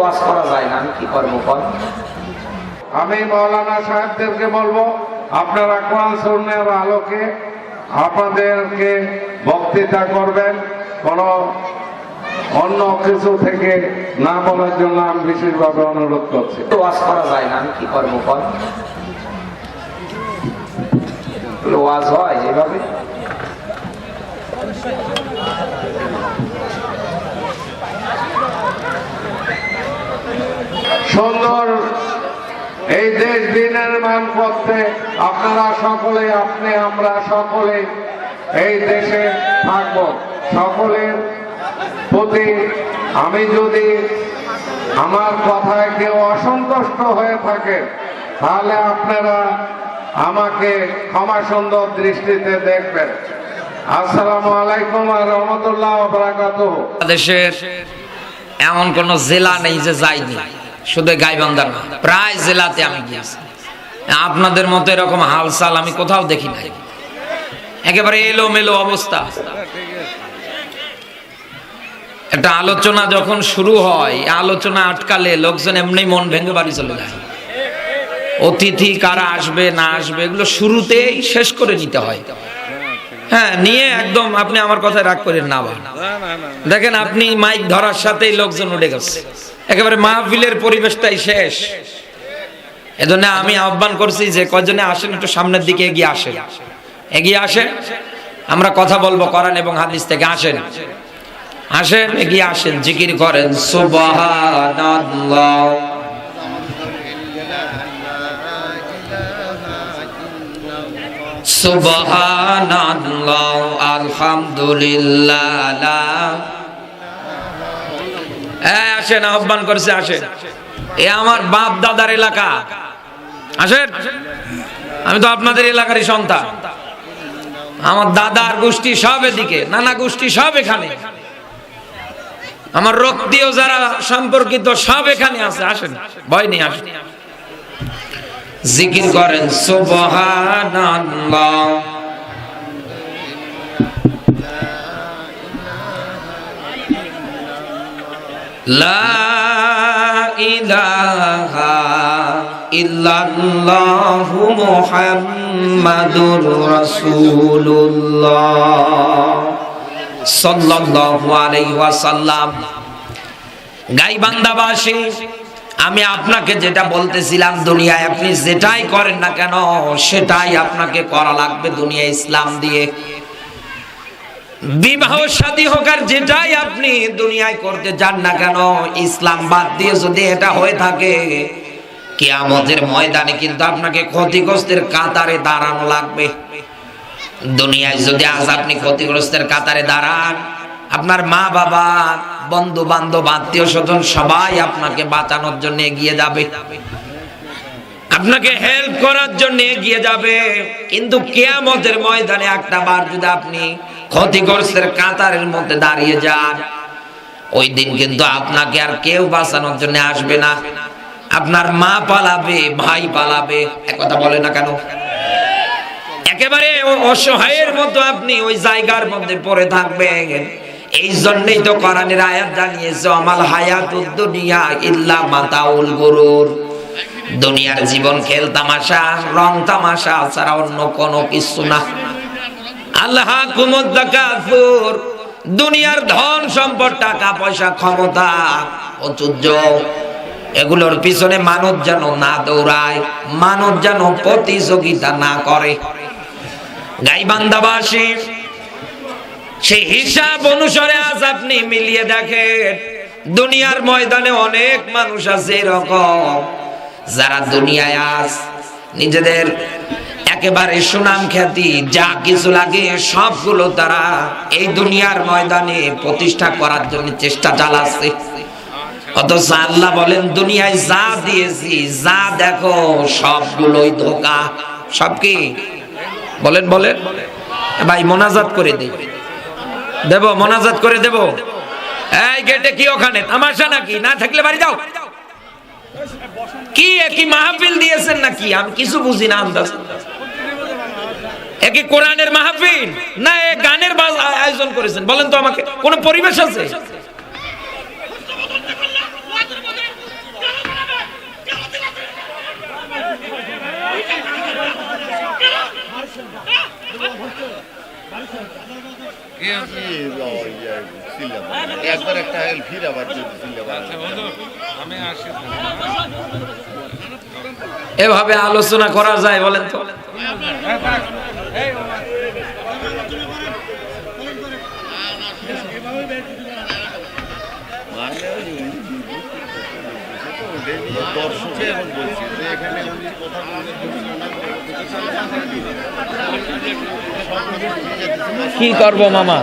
ওয়াজ করা যায় না আমি কি করব কর আমি মৌলানা সাহেবদেরকে বলব আপনারা কোরআন সুন্নের আলোকে আপনাদেরকে বক্তৃতা করবেন। কোন অন্য কিছু থেকে না বলার জন্য আমি বিশেষভাবে অনুরোধ করছি। ওয়াজ করা যায় না আমি কি করব কর ওয়াজ হয় এভাবে সুন্দর এই দেশ বিনির্মাণ করতে আপনারা সকলে, আপনি, আমরা সকলে এই দেশে থাকব। সকলের প্রতি আমি যদি আমার কথায় কেউ অসন্তুষ্ট হয়ে থাকে, তাহলে আপনারা আমাকে ক্ষমা সুন্দর দৃষ্টিতে দেখবেন। আসসালামু আলাইকুম আর রহমতুল্লাহ বারাকাতুহু। বাংলাদেশের এমন কোন জেলা নেই যে যাইনি শুধু গাইবান্ধার না, প্রায় জেলাতে আমি গিয়েছি। আপনাদের মতো এরকম হালসাল আমি কোথাও দেখি নাই। একেবারে এলো মেলো অবস্থা। একটা আলোচনা যখন শুরু হয় আলোচনা আটকালে লোকজন এমনি মন ভেঙে বাড়ি চলে যায়। অতিথি কারা আসবে, না আসবে, এগুলো শুরুতেই শেষ করে নিতে হয়। হ্যাঁ নিয়ে একদম আপনি আমার কথায় রাগ করেন না দেখেন, আপনি মাইক ধরার সাথেই লোকজন উঠে গেছে। একেবারে মাহফিলের পরিবেশটাই শেষ। এজন্য আমি আহ্বান করছি যে কয়জনে আসেন, একটু সামনের দিকে এগিয়ে আসেন। এগিয়ে আসেন। আমরা কথা বলব করেন এবং হাদিস থেকে। আসেন। আসেন, এগিয়ে আসেন। জিকির করেন। সুবহানাল্লাহ। সুবহানাল্লাহ। আলহামদুলিল্লাহ। আসেন, আহ্বান করছে, আসেন। এ আমার বাপ দাদার এলাকা। আসেন? আমি তো আপনাদের এলাকারই সন্তান। আমার দাদার গোষ্ঠী সব এদিকে, নানা গোষ্ঠী সব এখানে। আমার রক্তীয় যারা সম্পর্কিত সব এখানে আছে, আসেন, ভয় নেই, আসেন। জিকির করেন, সুবহানাল্লাহ। লা ইলাহা আমি আপনাকে যেটা বলতেছিলাম দুনিয়ায়, আপনি যেটাই করেন না কেন, সেটাই আপনাকে করা লাগবে দুনিয়া ইসলাম দিয়ে। বিবাহ, শাদী হোক আর যেটাই আপনি দুনিয়ায় করতে চান না কেন, ইসলাম বাদ দিয়ে যদি এটা হয়ে থাকে, কিয়ামতের ময়দানে কিন্তু আপনাকে ক্ষতিগ্রস্তের কাতারে দাঁড়ানো লাগবে। দুনিয়ায় যদি আজ আপনি ক্ষতিগ্রস্তের কাতারে দাঁড়ান, আপনার মা বাবা বন্ধু বান্ধব আত্মীয় স্বজন সবাই আপনাকে বাঁচানোর জন্য এগিয়ে যাবে। আপনাকে হেল্প করার জন্য এগিয়ে যাবে। কিন্তু কেয়ামতের ময়দানে একটা বার যদি আপনি ক্ষতিগ্রস্তের কাতারের মধ্যে দাঁড়িয়ে যান, ওই দিন কিন্তু আপনাকে আর কেউ বাঁচানোর জন্য আসবে না। আপনার মা পালাবে, ভাই পালাবে কথা বলে না কেন? একেবারে অসহায়ের মতো আপনি ওই জায়গার মধ্যে পড়ে থাকবেন। এই জন্যই তো কোরআনের আয়াত জানিয়েছে আমাল হায়াতুদ দুনিয়া ইল্লা মাতাউল গুরুর। দুনিয়ার জীবন খেল তামাশা, রং তামাশা ছাড়া অন্য কোনো কিছু না। আল্লাহ দুনিয়ার ধন সম্পদ, টাকা পয়সা, ক্ষমতা এগুলোর পিছনে মানুষ যেন না দৌড়ায়, মানুষ যেন প্রতিযোগিতা না করে। সেই হিসাব অনুসারে আজ আপনি মিলিয়ে দেখেন, দুনিয়ার ময়দানে অনেক মানুষ আছে এরকম। যারা দুনিয়ায় আজ নিজেদের একেবারে সুনাম খ্যাতি, যা কিছু লাগে সবগুলো তারা এই দুনিয়ার ময়দানে প্রতিষ্ঠা করার জন্য চেষ্টা চালাচ্ছে। অথচ আল্লাহ বলেন, দুনিয়ায় যা দিয়েছি, যা দেখো, সবগুলোই ধোকা। সব কি? বলেন বলেন। ভাই, মোনাজাত করে দেই দেব, মোনাজাত করে দেব। এই গেটে কি ওখানে? তামাশা নাকি? না থাকলে বাড়ি যাও। কি একই মাহফিল দিয়েছেন নাকি? আমি কিছু বুঝি না আন্দাজ। একই কোরআনের মাহফিল? না, এ গানের আয়োজন করেছেন। বলেন তো আমাকে, কোন পরিবেশ আছে? একবার একটা হেল ফির আবার যদি এভাবে আলোচনা করা যায় বলেন তো। মানে কি করব, মামা?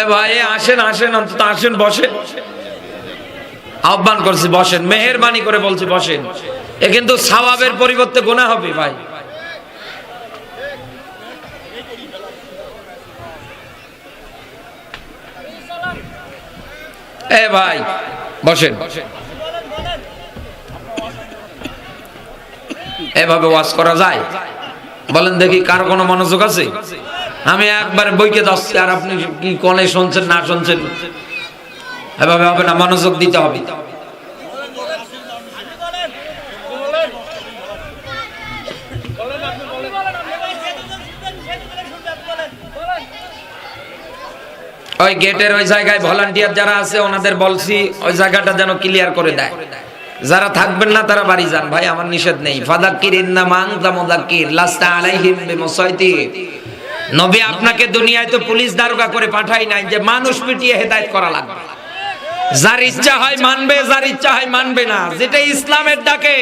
এ ভাই আসেন আসেন, অন্তত আসেন, বসেন। আহ্বান করছি, বসেন। মেহেরবানি করে বলছি, বসেন। এ কিন্তু সওয়াবের পরিবর্তে গোনা হবে ভাই। এ ভাই, বসেন। এভাবে ওয়াজ করা যায়? বলেন দেখি কার কোনো মনোযোগ আছে? আমি একবার বইকে যাচ্ছি আর আপনি কি কনে শুনছেন, না শুনছেন? এভাবে হবে না, মনোযোগ দিতে হবে। ওই গেটের ওই জায়গায় ভলান্টিয়ার যারা আছে, ওনাদের বলছি ওই জায়গাটা যেন ক্লিয়ার করে দেয়। যারা থাকবেন না, তারা বাড়ি যান। ভাই, আমার নিষেধ নেই। ফাদাক্কির ইন্নামা আনতা মুদাক্কির, লাস্তা আলাইহিম বিমুসাইতির নবী আপনাকে দুনিয়ায় তো পুলিশ দারোগা করে পাঠাই নাই যে মানুষ পিটিয়ে হেদায়েত করা লাগবে। যার ইচ্ছা হয় মানবে, যার ইচ্ছা হয় মানবে না। যেটা ইসলামের ডাকে,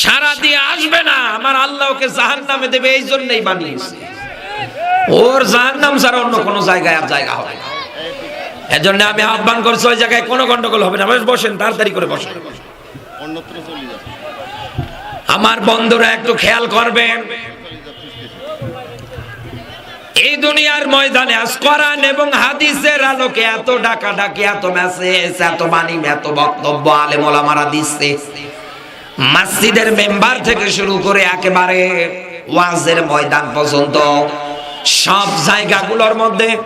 সারা দিয়ে আসবে না। আমার আল্লাহকে জাহান্নামে দেবে এই জন্যই বানিয়েছে। ওর জাহান্নাম ছাড়া অন্য কোনো জায়গায় আর জায়গা হবে না। এজন্য আমি আহ্বান করছি ওই জায়গায় কোনো গন্ডগোল হবে না। বেশ বসেন তাড়াতাড়ি করে বসেন। আমার বন্ধুরা একটু খেয়াল করবেন এই দুনিয়ার ময়দানে আজ কোরআন এবং হাদিসের আলোকে এত ডাকা ডাকি এত মেসেজ এত বাণী এত বক্তব্য আলেম ওলামারা দিচ্ছে। মসজিদের মেম্বার থেকে শুরু করে একেবারে ওয়াজের ময়দান পর্যন্ত সব জায়গাগুলোর মধ্যে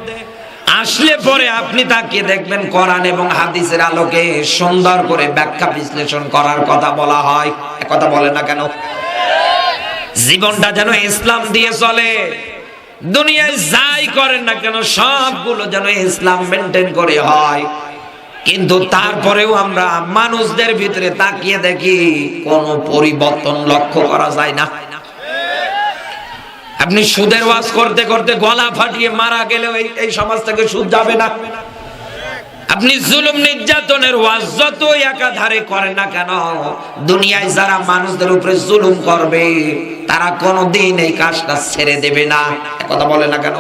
আসলে পরে আপনি তাকিয়ে দেখবেন কোরআন এবং হাদিসের আলোকে সুন্দর করে ব্যাখ্যা বিশ্লেষণ করার কথা বলা হয়। কথা বলে না কেন? জীবনটা যেন ইসলাম দিয়ে চলে। দুনিয়ায় যাই করেন না কেন, সবগুলো যেন ইসলাম মেনটেন করে হয়। কিন্তু তারপরেও আমরা মানুষদের ভিতরে তাকিয়ে দেখি, কোনো পরিবর্তন লক্ষ্য করা যায় না। আপনি সুদের ওয়াজ করতে করতে গলা ফাটিয়ে মারা গেলেও এই সমাজ থেকে সুদ যাবে না। আপনি জুলুম নির্যাতনের ওয়াজ যত একাধারে করেন না কেন, দুনিয়ায় যারা মানুষদের উপরে জুলুম করবে, তারা কোনোদিন এই কাজটা ছেড়ে দেবে না। কথা বলে না কেন?